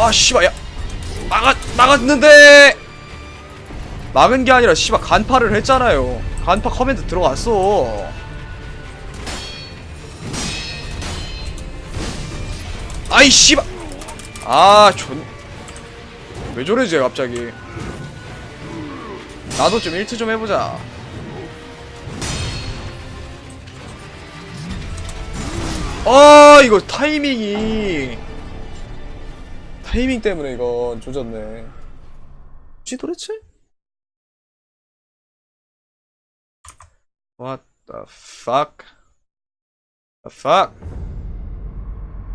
아 씨발 야. 막았 막았는데. 막은 게 아니라 씨발 간파를 했잖아요. 간파 커맨드 들어갔어. 아이 씨발. 아존왜 저래 쟤 갑자기. 나도 좀 일트 좀 해보자. 아 이거 타이밍이 타이밍 때문에 이건 조졌네 뭐지 도대체? What the fuck? The fuck?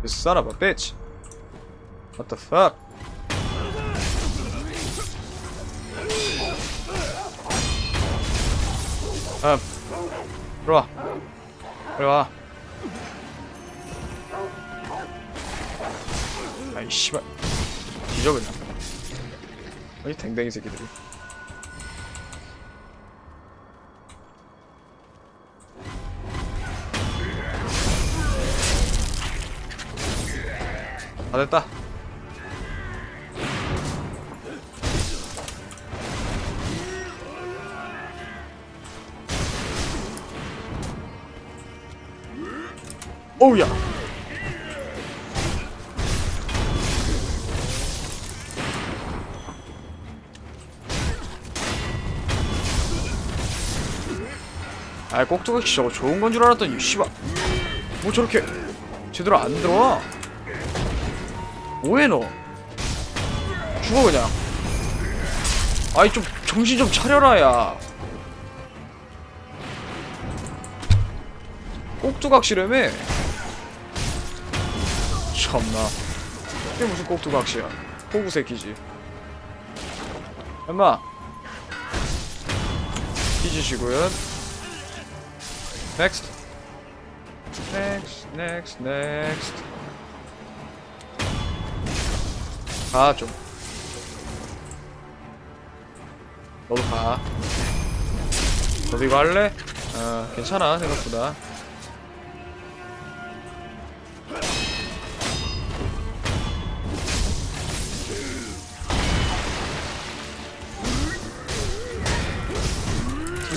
You son of a bitch What the fuck? 아, 들어와. 빨리 와. 아이 씨발. 뒤져 그냥. 이 댕댕이 새끼들이. 다 됐다. 오우야. 아 꼭두각시 저거 좋은 건 줄 알았더니 씨발. 뭐 저렇게 제대로 안 들어와? 뭐해 너? 죽어 그냥. 아이 좀 정신 좀 차려라 야. 꼭두각시라며? 참나. 이게 무슨 꼭두각시야? 호구 새끼지. 엄마. 뒤지시고요 Next. Next, next, next. 가, 좀. 너도 가. 너도 이거 할래? 어, 괜찮아, 생각보다.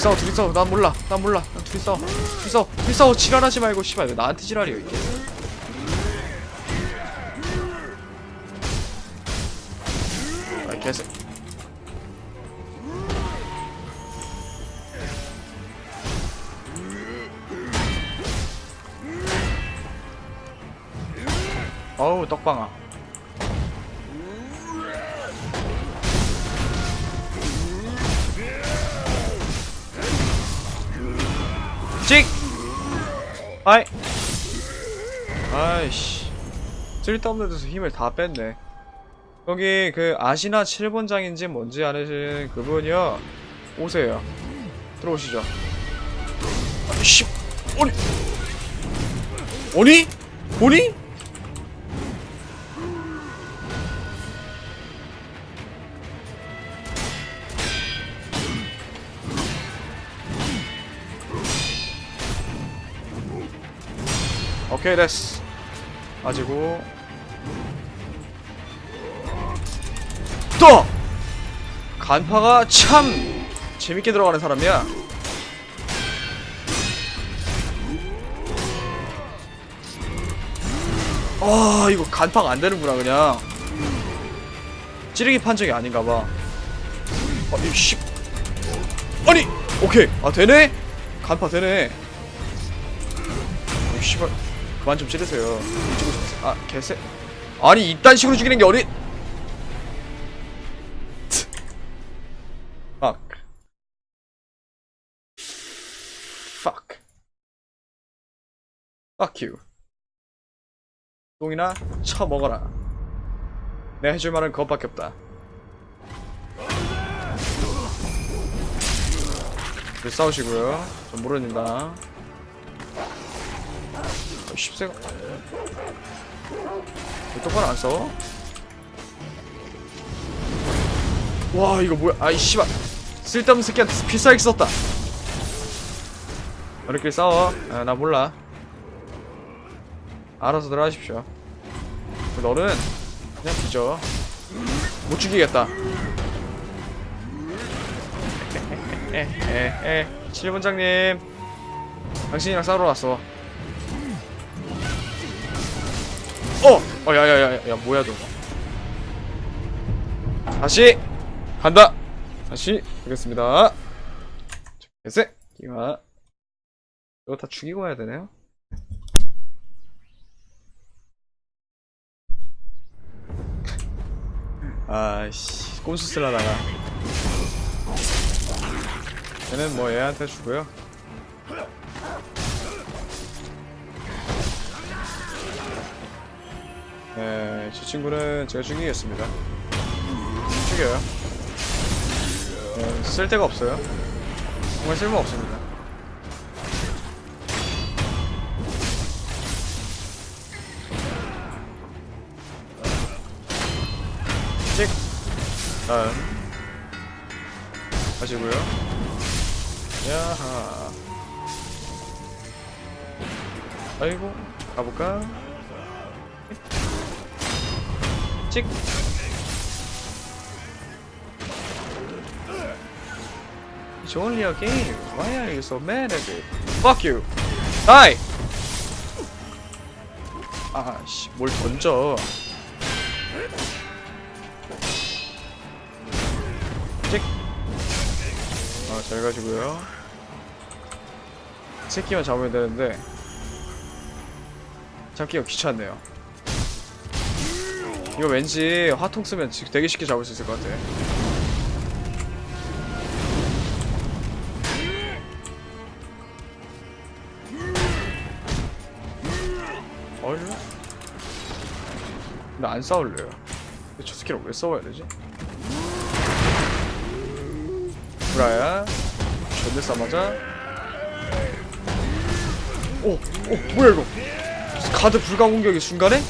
싸워 둘이 싸워. 난 몰라 난 몰라. 난 둘이 싸워. 둘이 싸워. 둘이 싸워. 지랄하지 말고 씨발. 왜 나한테 지랄이야 이게? 아 개새. 어우 떡방아 찍! 아이. 아이씨. 쓸데없는 데서 힘을 다 뺐네. 여기 그 아시나 7번장인지 뭔지 아시는 그분이요. 오세요. 들어오시죠. 아이씨. 아니? 아니? 아니? 오케이 됐어. 가지고. 또! 간파가 참 재밌게 들어가는 사람이야. 아 이거 간파가 안 되는구나 그냥. 찌르기 판정이 아닌가봐. 아이 씨. 아니 오케이. 아 되네? 간파 되네 그만 좀 찌르세요. 아 개새. 아니 이딴 식으로 죽이는 게 어디? Fuck. You. 똥이나 쳐먹어라. 내가 해줄 말은 그것밖에 없다. 네, 싸우시고요. 전 모릅니다 십세가 왜 똑바로 안 싸워? 와 이거 뭐야? 아이 씨발. 쓸데없는 새끼한테 필살기 썼다. 우리끼리 싸워. 아, 나 몰라. 알아서 들어가십시오. 너는 그냥 뒤져. 못 죽이겠다. 에에에. 칠분장님. 당신이랑 싸우러 왔어 어! 어 야 야 야 야 야, 뭐야 저거? 다시. 간다. 다시. 하겠습니다. 셋. 이거 이거 다 죽이고 와야 되네요? 아씨 꼼수 쓸라다가. 얘는 뭐 얘한테 주고요 네, 저 친구는 제가 죽이겠습니다. 죽여요. 네, 쓸데가 없어요. 정말 쓸모 없습니다. 찍. 다음. 하시고요. 야하. 아이고 가볼까 찍 It's only a game. Why are you so mad at it? Fuck you. Die. 아씨, 뭘 던져? 찍. 아, 잘 가지고요. 새끼만 잡으면 되는데 잡기가 귀찮네요. 이거 왠지 화통 쓰면 지- 되게 쉽게 잡을 수 있을 것 같아. 얼른? 나안 싸울래요. 저 스킬을 왜 싸워야 되지? 브라야, 존내 싸맞아. 오, 오, 뭐야 이거? 가드 불가 공격이 순간에?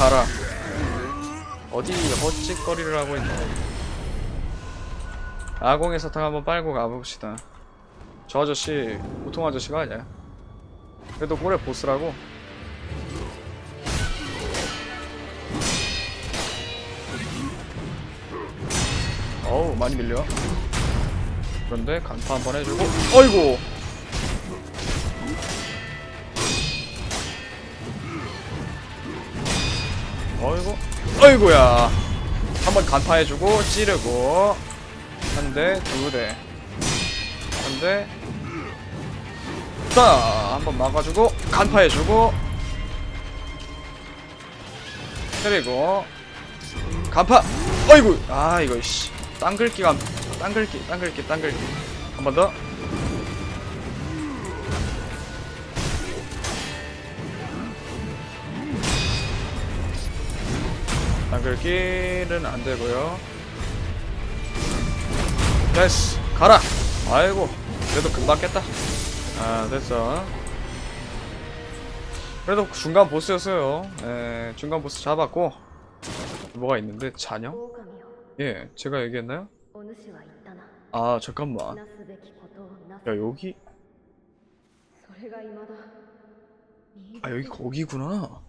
가라. 어디 헛짓거리를 하고 있나? 아공의 사탕 한번 빨고 가봅시다. 저 아저씨 보통 아저씨가 아니야. 그래도 꼴의 보스라고. 어우 많이 밀려. 그런데 간파 한번 해주고, 어이구. 어이구, 어이구야. 한번 간파해주고 찌르고 한 대, 두 대, 한 대, 자, 한번 막아주고 간파해주고 때리고 간파. 어이구, 아 이거 씨, 땅긁기 간, 땅긁기, 땅긁기, 땅긁기. 한 번 더. 장글길은 안 되고요. 됐스 가라. 아이고 그래도 금방 깼다. 아 됐어. 그래도 중간 보스였어요. 네, 중간 보스 잡았고 뭐가 있는데 자녀? 예, 제가 얘기했나요? 아 잠깐만. 야 여기. 아 여기 거기구나.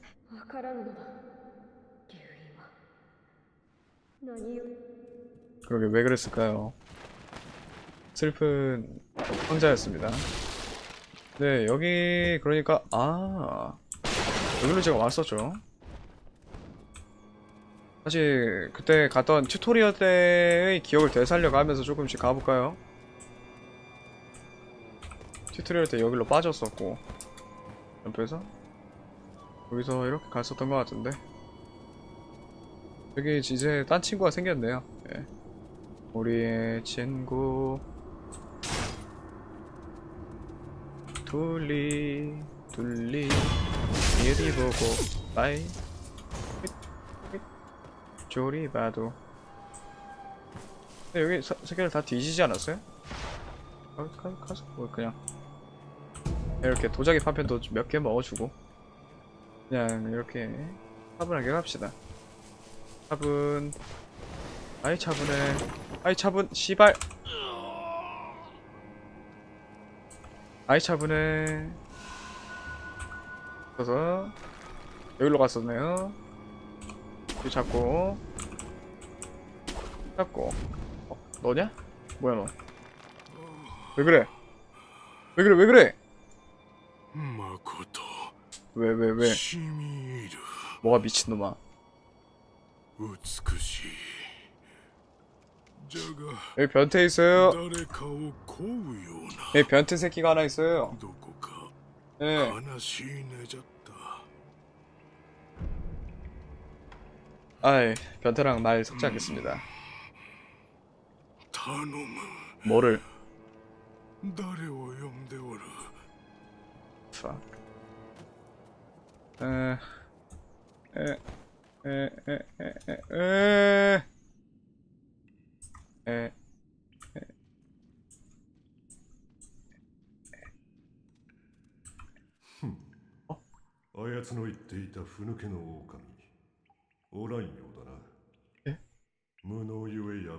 그러게 왜 그랬을까요? 슬픈 황자였습니다. 네 여기 그러니까 아 여기로 제가 왔었죠. 사실 그때 갔던 튜토리얼 때의 기억을 되살려가면서 조금씩 가볼까요? 튜토리얼 때 여기로 빠졌었고 옆에서? 여기서 이렇게 갔었던 것 같은데 여기 이제 딴 친구가 생겼네요. 예. 우리의 친구. 둘리 둘리. 이리 보고 빠이. 조리 봐도. 근데 여기 사, 세계를 다 뒤지지 않았어요? 가, 가, 가서 뭐 그냥. 이렇게 도자기 파편도 몇 개 먹어주고. 그냥 이렇게 차분하게 갑시다 차분. 아이 차분해. 아이 차분 씨발. 아이 차분해. 그래서 여기로 갔었네요. 여기 잡고. 잡고. 어, 너냐? 뭐야 너 왜 그래? 왜 그래? 왜 그래? 왜왜왜? 왜, 왜. 뭐가 미친놈아? 여기 변태 있어요. 여기 예, 변태 새끼가 하나 있어요. 예. 아이, 예. 변태랑 말 섞지않겠습니다. 뭐를? ええええええああやつの言っていたふぬけの狼オランようだなえ無能ゆえ破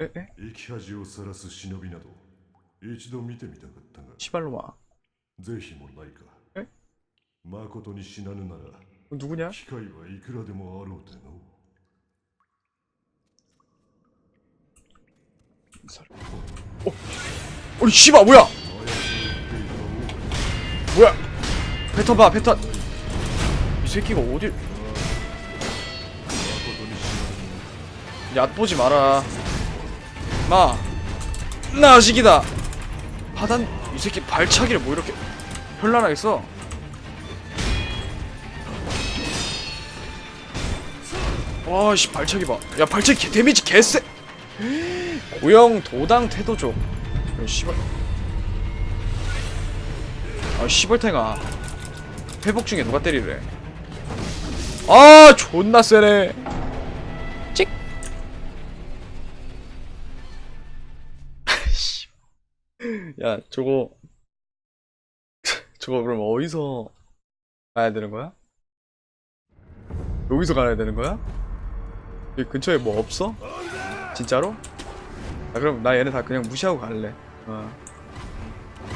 れえ生き恥をさらす忍びなど一度見てみたかったがしばるわぜひもないかえまに死なぬなら 누구냐? 機会はいくらでもあろうての 어, 아니 씨발 뭐야? あやつの言っていた狼 뭐야? 패턴 봐 패턴 이 새끼가 어딜 まことに死なぬ 얕보지 마라 마 나식이다 하단 이 새끼 발차기를 뭐 이렇게 현란하게 써 와씨 발차기 봐야 발차기 개, 데미지 개쎄 고영 도당 태도족 야, 씨발. 아 씨발탱아. 회복 중에 누가 때리래? 아 존나 세네. 찍. 야, 저거. 저거 그럼 어디서 가야 되는 거야? 여기서 가야 되는 거야? 여기 근처에 뭐 없어? 진짜로? 아 그럼 나 얘네 다 그냥 무시하고 갈래. 어.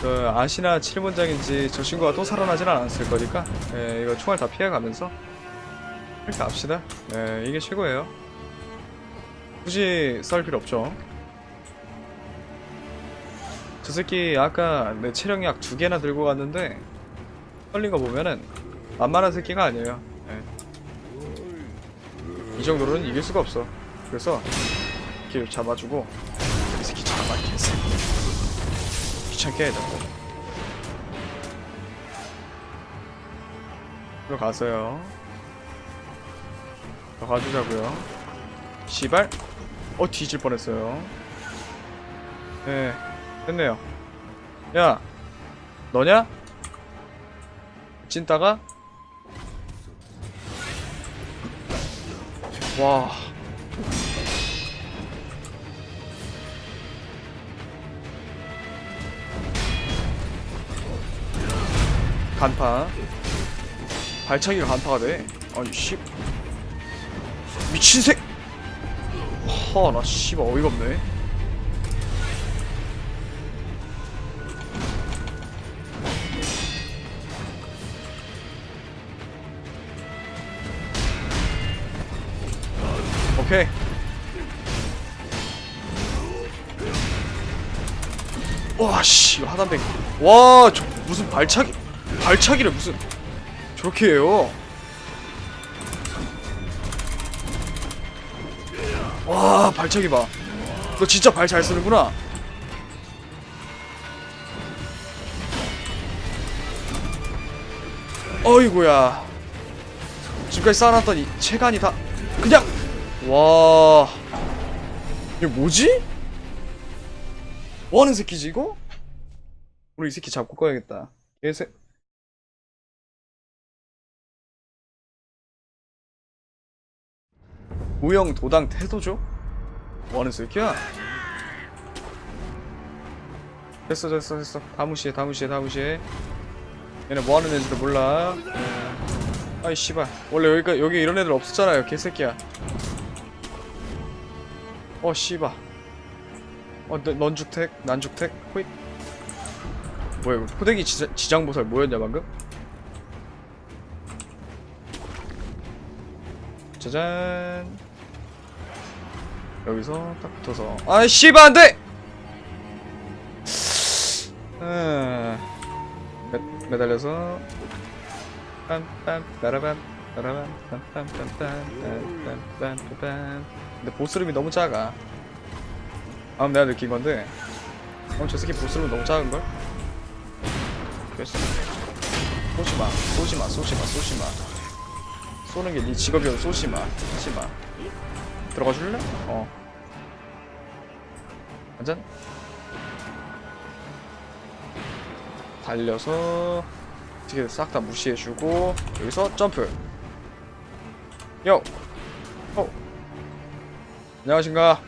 저 아시나 7번장인지 저 친구가 또 살아나진 않았을 거니까 예, 이거 총알 다 피해가면서 이렇게 합시다. 예, 이게 최고예요. 굳이 썰 필요 없죠. 저 새끼 아까 내 체력약 두 개나 들고 갔는데 떨린 거 보면은 만만한 새끼가 아니에요. 예. 이 정도로는 이길 수가 없어. 그래서 길 잡아주고 이 새끼 잡아 개새끼 귀찮게 해달고 들어가세요. 더 가주자고요. 시발 어 뒤질 뻔했어요. 네. 됐네요. 야, 너냐? 찐따가? 와. 간파. 발차기가 간파가 돼. 아니, 씨. 미친 새. 허, 나 씨발 어이가 없네. 오케이. 와, 씨, 하단백. 와, 저 무슨 발차기, 발차기를 무슨 저렇게 해요. 와, 발차기 봐. 너 진짜 발 잘 쓰는구나. 어이구야. 지금까지 쌓아놨던 이 체간이 다 그냥 와 이게 뭐지? 뭐하는 새끼지 이거? 우리 이 새끼 잡고 꺼야겠다 개새 우영 도당 태도죠? 뭐하는 새끼야? 됐어 됐어 됐어 다 무시해 다 무시해 다 무시해 얘네 뭐하는 애인지도 몰라 예. 아이 씨발 원래 여기가 여기 이런 애들 없었잖아요 개새끼야 어 씨발 어 넌- 넌죽택? 난죽택? 호잇. 뭐야 이거 포대기 지자, 지장 보살 뭐였냐 방금? 짜잔. 여기서 딱 붙어서. 아 씨발 안돼! 아, 매, 매달려서. 빰빰 빠라밤 빠라밤 빰빰빰빰빰빰빰빰 근데 보스룸이 너무 작아. 아 내가 느낀 건데. 어, 저 새끼 보스룸 너무 작은걸? 됐어. 쏘지마. 쏘지마. 쏘지마. 쏘지마. 쏘는 게네 직업이어도 쏘지마. 하지마. 들어가 줄래? 어. 한잔 달려서 어떻게 싹 다 무시해주고 여기서 점프. 요! 어 안녕하신가?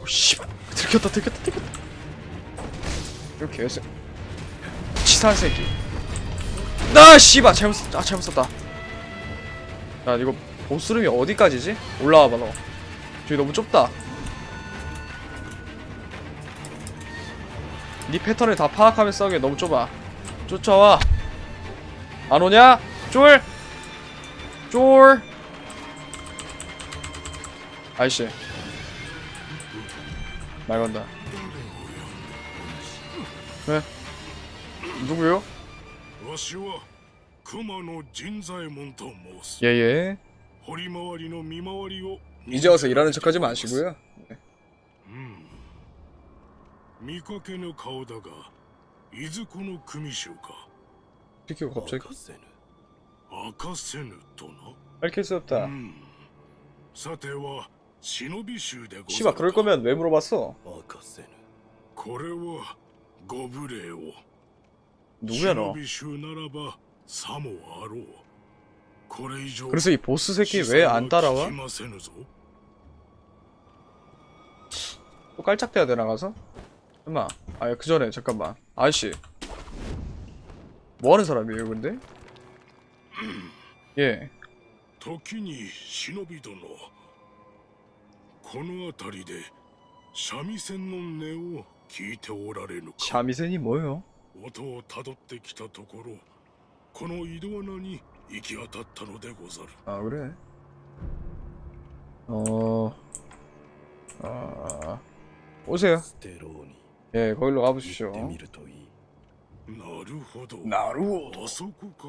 오 씨발. 들켰다 들켰다 들켰다. 이렇게 해서 치사한 새끼. 나 씨발 잘못 썼- 아 잘못 썼다. 야 이거 보스룸이 어디까지지? 올라와봐 너. 저기 너무 좁다. 네 패턴을 다 파악하면서 하기에 너무 좁아 쫓아와 안 오냐? 쫄! 쫄! 아이씨 말 건다 왜? 누구요? わしは熊野陣左衛門と申す 예예 掘り回りの見回りを 이제 와서 일하는 척하지 마시고요 見かけぬ顔だが いずこの組衆か 시키고 갑자기 明かせぬとな 밝힐 수 없다 さては忍び衆でござる 씨발 그럴 거면 왜 물어봤어? これはご無礼を 누구야 너 忍び衆ならばさもあろうこれ以上 그래서 이 보스 새끼 왜 안 따라와? 聞きませぬぞ 또 깔짝대야 되나 가서? 엄마 아그 전에 잠깐만 아저씨 뭐하는 사람이에요 근데? 예 時に忍び殿この辺りで三味線の音を聞いておられぬか 샤미센이 뭐예요? 音をたどってきたところこの井戸穴に行き当たったのでござる 아 그래? 어... 아... 오세요 ステローに 예 거기로 行 가보십시오 ってみるといいなるほど 나루 あそこか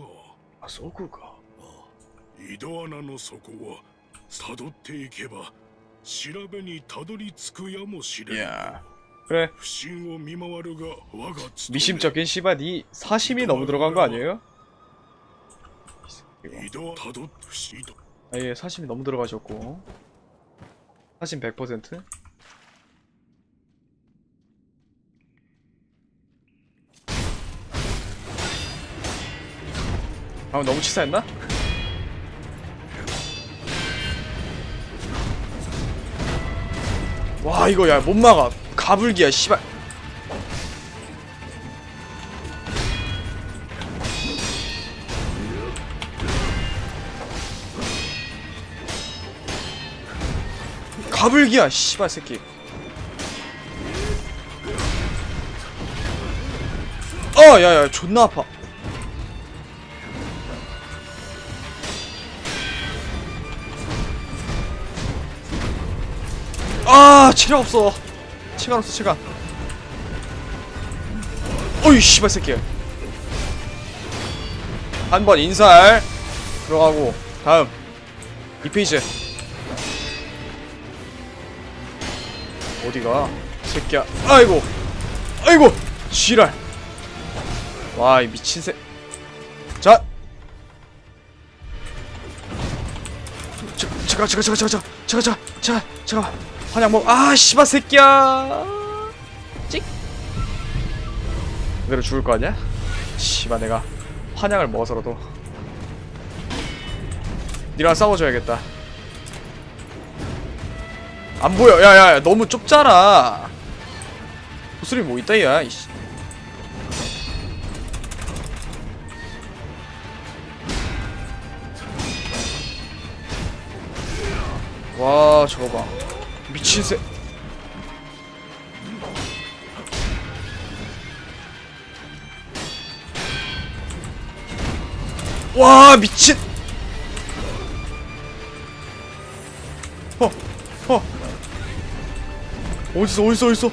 아 소구가 井戸穴の底はたどっていけば調べにたどり着くやもしれん 야 그래 不審を見回るが我が務め 미심쩍인 씨발 니 사심이 너무 들어간 거 아니에요? 이거. 井戸たどっ不思議と 아예 사심이 너무 들어가셨고 사심 100% 아 너무 치사했나? 와 이거 야 못 막아. 가불기야 씨발. 가불기야 씨발 새끼. 어 야야 존나 아파 아 체력 없어. 시간 없어 시간. 어이 씨발 새끼. 한번 인살 들어가고 다음. 이 페이지. 어디가? 새끼야. 아이고. 아이고 지랄. 와 이 미친 새. 자. 자, 잠깐 잠깐 잠깐 잠깐 잠깐 잠깐 잠깐 잠깐 환약 먹 아 씨발 새끼야. 찍. 그대로 죽을 거 아니야? 씨발 내가 환약을 먹어서라도. 니랑 싸워줘야겠다. 안 보여. 야야 너무 좁잖아. 무술이 뭐 있다 야 이씨. 와 저거 봐 미친 새. 와 미친. 어, 어. 어딨어 어딨어 어딨어?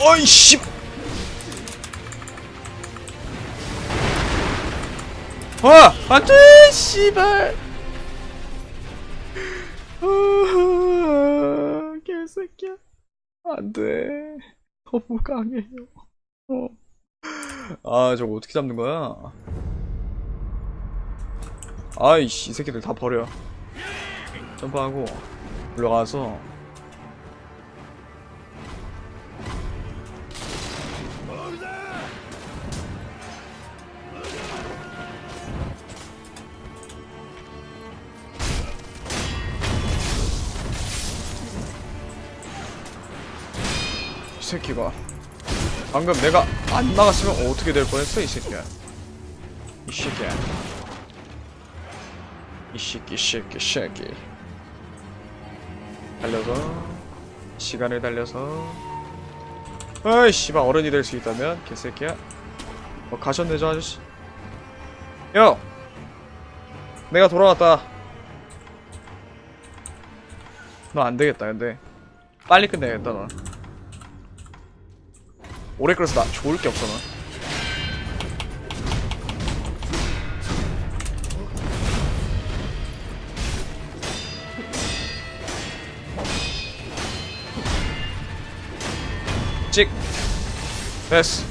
어이 씨 와 안돼 씨발. 아, 개새끼야. 안돼. 너무 강해요. 어. 아 저거 어떻게 잡는 거야? 아이씨 이 새끼들 다 버려. 점프하고 올라가서 새끼가. 방금 내가 안 막았으면 어떻게 될 뻔했어 이 새끼야. 이 새끼야. 이 새끼 이 새끼 이 새끼. 달려서 시간을 달려서. 아이 씨발 어른이 될 수 있다면 개새끼야. 어 가셨네 저 아저씨? 형 내가 돌아왔다. 너 안되겠다 근데. 빨리 끝내야겠다 너 오래 끌어서 나 좋을 게 없어 너 찍. 됐어.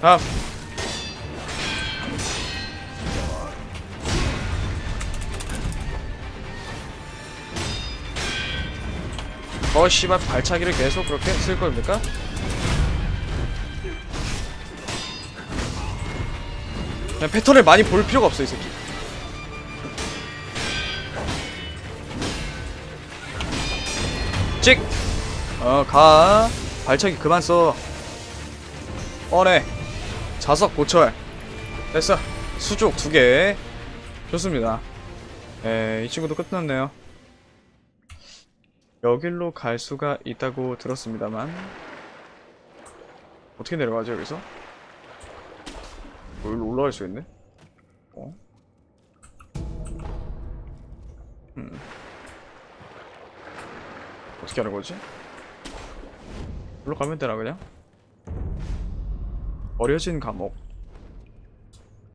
다음. 어 씨발 발차기를 계속 그렇게 쓸 겁니까? 그냥 패턴을 많이 볼 필요가 없어 이 새끼. 찍! 어 가. 발차기 그만 써. 뻔해. 자석 고철. 됐어. 수족 두개. 좋습니다. 에, 이 친구도 끝났네요. 여길로 갈 수가 있다고 들었습니다만. 어떻게 내려가죠 여기서? 어, 여기로 올라갈 수 있네? 어? 음. 어떻게 하는 거지? 올라가면 되나 그냥? 어려진 감옥